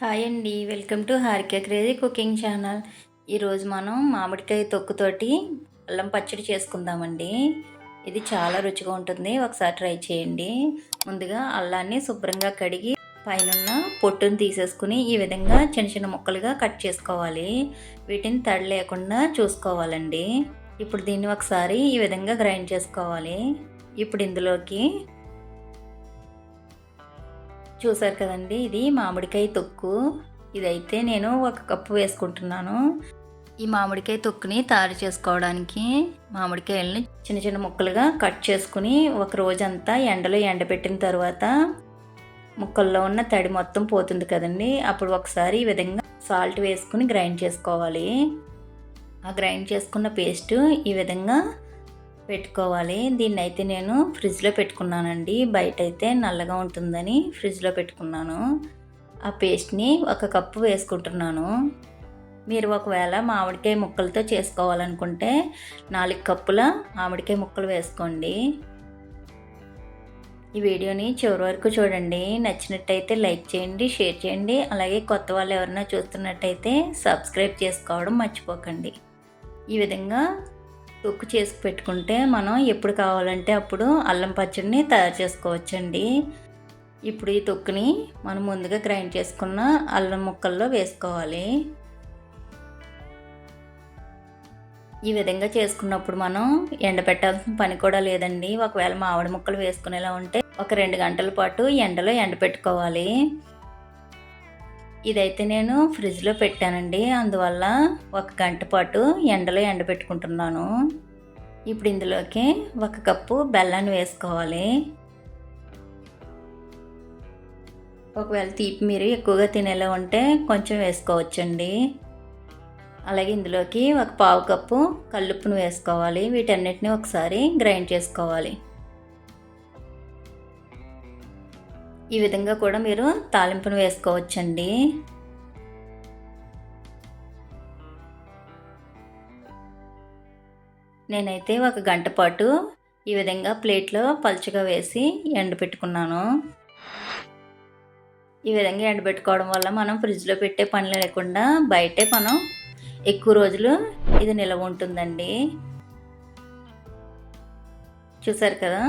Hi అండి. Welcome to Harika crazy cooking channel. ఈరోజు మనం మామిడికాయ తొక్కుతోటి అల్లం పచ్చడి చేసుకుందామండి. ఇది చాలా రుచిగా ఉంటుంది. ఒకసారి ట్రై చేయండి. ముందుగా అల్లాన్ని శుభ్రంగా కడిగి పైన పొట్టును తీసేసుకుని ఈ విధంగా చిన్న చిన్న ముక్కలుగా కట్ చేసుకోవాలి. వీటిని తడి లేకుండా చూసుకోవాలండి. ఇప్పుడు దీన్ని ఒకసారి ఈ విధంగా గ్రైండ్ చేసుకోవాలి. ఇప్పుడు ఇందులోకి చూసారు కదండి ఇది మామిడికాయ తొక్కు. ఇదైతే నేను ఒక కప్పు వేసుకుంటున్నాను. ఈ మామిడికాయ తొక్కుని తయారు చేసుకోవడానికి మామిడికాయలని చిన్న చిన్న ముక్కలుగా కట్ చేసుకుని ఒక రోజంతా ఎండలో ఎండబెట్టిన తర్వాత ముక్కల్లో ఉన్న తడి మొత్తం పోతుంది కదండి అప్పుడు ఒకసారి ఈ విధంగా సాల్ట్ వేసుకుని గ్రైండ్ చేసుకోవాలి. ఆ గ్రైండ్ చేసుకున్న పేస్ట్ ఈ విధంగా పెట్టుకోవాలి. దీన్ని అయితే నేను ఫ్రిడ్జ్లో పెట్టుకున్నానండి. బయట అయితే నల్లగా ఉంటుందని ఫ్రిడ్జ్లో పెట్టుకున్నాను. ఆ పేస్ట్ని ఒక కప్పు వేసుకుంటున్నాను. మీరు ఒకవేళ మామిడికాయ ముక్కలతో చేసుకోవాలనుకుంటే నాలుగు కప్పుల మామిడికాయ ముక్కలు వేసుకోండి. ఈ వీడియోని చివరి వరకు చూడండి. నచ్చినట్టయితే లైక్ చేయండి షేర్ చేయండి. అలాగే కొత్త వాళ్ళు ఎవరైనా చూస్తున్నట్టయితే సబ్స్క్రైబ్ చేసుకోవడం మర్చిపోకండి. ఈ విధంగా తొక్కు చేసి పెట్టుకుంటే మనం ఎప్పుడు కావాలంటే అప్పుడు అల్లం పచ్చడిని తయారు చేసుకోవచ్చండి. ఇప్పుడు ఈ తొక్కుని మనం ముందుగా గ్రైండ్ చేసుకున్న అల్లం ముక్కల్లో వేసుకోవాలి. ఈ విధంగా చేసుకున్నప్పుడు మనం ఎండబెట్టాల్సిన పని కూడా లేదండి. ఒకవేళ మామిడి ముక్కలు వేసుకునేలా ఉంటే ఒక రెండు గంటల పాటు ఎండలో ఎండబెట్టుకోవాలి ఇదైతే నేను ఫ్రిడ్జ్లో పెట్టానండి. అందువల్ల ఒక గంట పాటు ఎండలో ఎండబెట్టుకుంటున్నాను. ఇప్పుడు ఇందులోకి ఒక కప్పు బెల్లాన్ని వేసుకోవాలి. ఒకవేళ తీపి మీరు ఎక్కువగా తినేలా ఉంటే కొంచెం వేసుకోవచ్చండి. అలాగే ఇందులోకి ఒక పావు కప్పు కల్లుప్పును వేసుకోవాలి. వీటన్నిటిని ఒకసారి గ్రైండ్ చేసుకోవాలి. ఈ విధంగా కూడా మీరు తాలింపును వేసుకోవచ్చండి. నేనైతే ఒక గంట పాటు ఈ విధంగా ప్లేట్లో పలుచగా వేసి ఎండబెట్టుకున్నాను ఈ విధంగా ఎండబెట్టుకోవడం వల్ల మనం ఫ్రిడ్జ్లో పెట్టే పని లేకుండా బయటే మనం ఎక్కువ రోజులు ఇది నిలవ ఉంటుందండి. చూసారు కదా?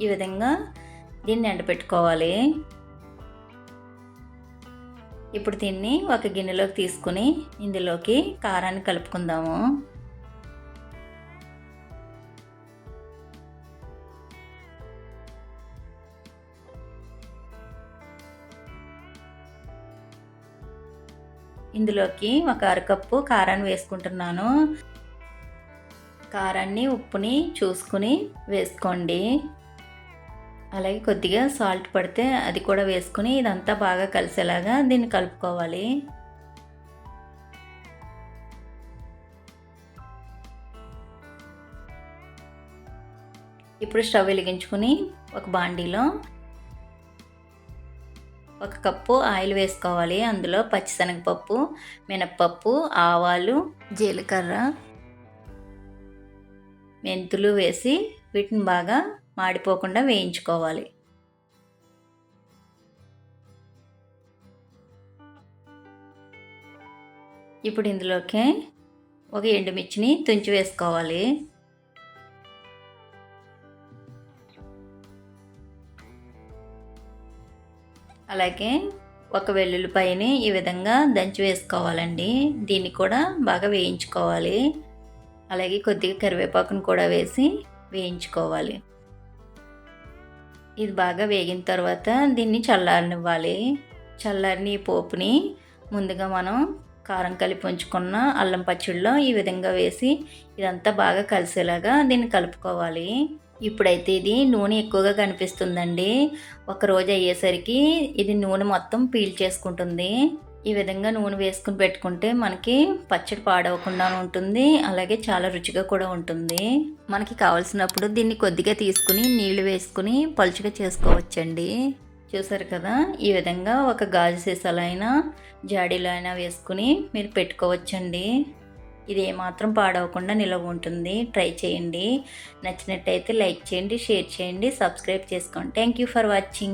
ఈ విధంగా దీన్ని ఎండబెట్టుకోవాలి ఇప్పుడు దీన్ని ఒక గిన్నెలోకి తీసుకుని ఇందులోకి కారాన్ని కలుపుకుందాము. ఇందులోకి ఒక అరకప్పు కారాన్ని వేసుకుంటున్నాను. కారాన్ని ఉప్పుని చూసుకుని వేసుకోండి. అలాగే కొద్దిగా సాల్ట్ పడితే అది కూడా వేసుకుని ఇదంతా బాగా కలిసేలాగా దీన్ని కలుపుకోవాలి. ఇప్పుడు స్టవ్ వెలిగించుకుని ఒక బాండీలో ఒక కప్పు ఆయిల్ వేసుకోవాలి. అందులో పచ్చిశనగపప్పు మినప్పప్పు ఆవాలు జీలకర్ర మెంతులు వేసి వీటిని బాగా మాడిపోకుండా వేయించుకోవాలి. ఇప్పుడు ఇందులోకి ఒక ఎండుమిర్చిని తుంచి వేసుకోవాలి. అలాగే ఒక వెల్లుల్లిపాయని ఈ విధంగా దంచి వేసుకోవాలండి. దీన్ని కూడా బాగా వేయించుకోవాలి. అలాగే కొద్దిగా కరివేపాకును కూడా వేసి వేయించుకోవాలి. ఇది బాగా వేగిన తర్వాత దీన్ని చల్లారనివ్వాలి. చల్లారిని పోపుని ముందుగా మనం కారం కలిపి ఉంచుకున్న అల్లం పచ్చడిలో ఈ విధంగా వేసి ఇదంతా బాగా కలిసేలాగా దీన్ని కలుపుకోవాలి. ఇప్పుడైతే ఇది నూనె ఎక్కువగా కనిపిస్తుందండి. ఒక రోజు అయ్యేసరికి ఇది నూనె మొత్తం పీల్ చేసుకుంటుంది. ఈ విధంగా నూనె వేసుకుని పెట్టుకుంటే మనకి పచ్చడి పాడవకుండా ఉంటుంది. అలాగే చాలా రుచిగా కూడా ఉంటుంది. మనకి కావలసినప్పుడు దీన్ని కొద్దిగా తీసుకుని నీళ్ళు వేసుకుని పలుచగా చేసుకోవచ్చండి. చూసారు కదా? ఈ విధంగా ఒక గాజు సీసాలో అయినా జాడీలో అయినా వేసుకుని మీరు పెట్టుకోవచ్చండి. ఇది ఏమాత్రం పాడవకుండా నిలవ ఉంటుంది. ట్రై చేయండి. నచ్చినట్టయితే లైక్ చేయండి షేర్ చేయండి సబ్స్క్రైబ్ చేసుకోండి. Thank you for watching.